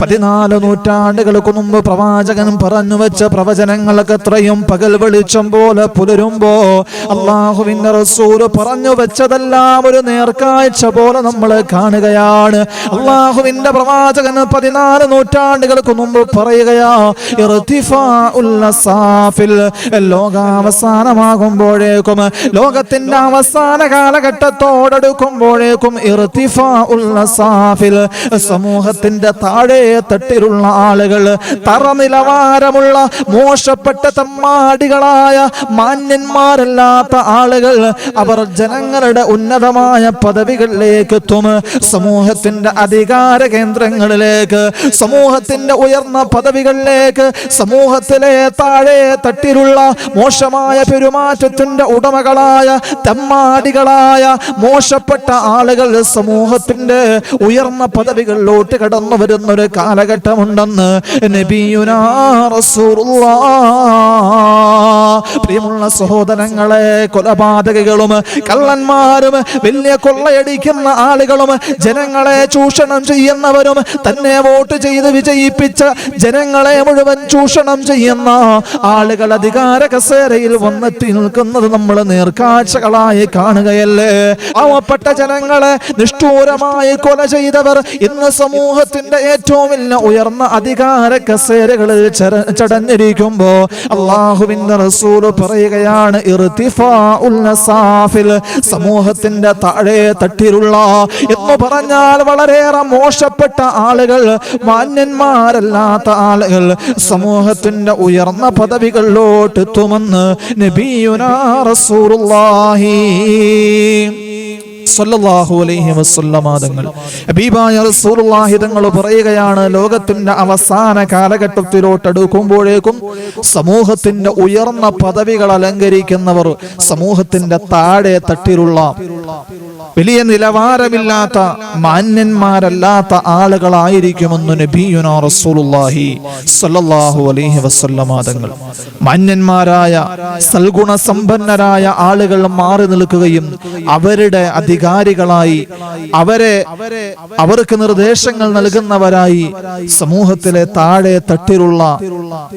പതിനാല് നൂറ്റാണ്ടുകൾക്ക് മുമ്പ് പ്രവാചകൻ പറഞ്ഞു വെച്ച പ്രവചനങ്ങൾക്ക് എത്രയും പകൽ വെളിച്ചം പോലെ പുലരുമ്പോ അള്ളാഹുവിന്റെ റസൂൽ പറഞ്ഞു വെച്ചതെല്ലാം ഒരു നേർക്കാഴ്ച പോലെ നമ്മൾ കാണുകയാണ് അള്ളാഹുവിന്റെ പ്രവാചകൻ പതിനാല് നൂറ്റാണ്ടുകൾക്ക് മുമ്പ് പറയുകയാ. ലോകാവസാനമാകുമ്പോഴേക്കും ലോകത്തിന്റെ അവസാന കാലഘട്ടത്തോടടുക്കുമ്പോഴേക്കും. സമൂഹത്തിന്റെ താഴെ തട്ടിലുള്ള ആളുകൾ തറനിലവാരമുള്ള മോശപ്പെട്ട തമ്മാടികളായ മാന്യന്മാരല്ലാത്ത ആളുകൾ അവർ ജനങ്ങളുടെ ഉന്നതമായ പദവികളിലേക്ക് എത്തും സമൂഹത്തിന്റെ അധികാര കേന്ദ്രങ്ങളിലേക്ക് സമൂഹത്തിന്റെ ഉയർന്ന പദവികളിലേക്ക് സമൂഹത്തിലെ താഴെ തട്ടിലുള്ള മോശമായ പെരുമാറ്റത്തിന്റെ ഉടമകളായ തമ്മാടികളായ മോശപ്പെട്ട ആളുകൾ സമൂഹത്തിന്റെ ഉയർന്ന പദവികളിലോട്ട് കടന്നു വരുന്ന ഒരു കാലഘട്ടമുണ്ടെന്ന് നബിയുനാ റസൂലുള്ളാഹ്. പ്രിയമുള്ള സഹോദരങ്ങളെ കൊലപാതകളും കള്ളന്മാരും വലിയ കൊള്ളയടിക്കുന്ന ആളുകളും ജനങ്ങളെ ചൂഷണം ചെയ്യുന്നവരും തന്നെ വോട്ട് ചെയ്ത് വിജയിപ്പിച്ച ജനങ്ങളെ മുഴുവൻ ചൂഷണം ചെയ്യുന്ന ആളുകൾ അധികാര കസേരയിൽ വന്നെത്തി നിൽക്കുന്നത് നമ്മൾ നേർക്കാഴ്ചകളായി കാണുകയല്ലേ? പാവപ്പെട്ട ജനങ്ങളെ നിഷ്ഠൂരമായി കൊല ചെയ്തവർ ഇന്ന് സമൂഹത്തിന്റെ ഏറ്റവും വലിയ ഉയർന്ന അധികാര കസേരകളിൽ ചടഞ്ഞിരിക്കുമ്പോ അള്ളാഹുവിന്റെ റസൂൽ പറയുകയാണ്. സമൂഹത്തിന്റെ താഴെ തട്ടിലുള്ള എന്ന് പറഞ്ഞാൽ വളരെയേറെ മോശപ്പെട്ട ആളുകൾ മാന്യന്മാരല്ലാത്ത ആളുകൾ സമൂഹത്തിന്റെ ഉയർന്ന പദവികളിലോട്ട് എത്തുമെന്ന് നബിയുനാ റസൂലുള്ളാഹി സല്ലല്ലാഹു അലൈഹി വസല്ലമ തങ്ങൾ ഹബീബായ റസൂലുള്ളാഹി തങ്ങൾ പറയുകയാണ് ലോകത്തിന്റെ അവസാന കാലഘട്ടത്തിലോട്ട് അടുക്കുമ്പോഴേക്കും സമൂഹത്തിന്റെ ഉയർന്ന പദവികൾ അലങ്കരിക്കുന്നവർ സമൂഹത്തിന്റെ താഴെ തട്ടിലുള്ള വലിയ നിലവാരമില്ലാത്ത മാന്യന്മാരല്ലാത്ത ആളുകളായിരിക്കുമെന്ന് നബിയുനാ റസൂലുള്ളാഹി സല്ലല്ലാഹു അലൈഹി വസല്ലമ തങ്ങൾ മാന്യന്മാരായ സൽഗുണ സമ്പന്നരായ ആളുകൾ മാറി നിൽക്കുകയും അവരുടെ അധികാരികളായി അവരെ അവർക്ക് നിർദ്ദേശങ്ങൾ നൽകുന്നവരായി സമൂഹത്തിലെ താഴെ തട്ടിലുള്ള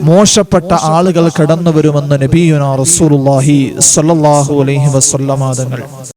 മോശപ്പെട്ട ആളുകൾ കടന്നു വരുമെന്ന് നബിയുനാ റസൂലുള്ളാഹി സല്ലല്ലാഹു അലൈഹി വസല്ലമ തങ്ങൾ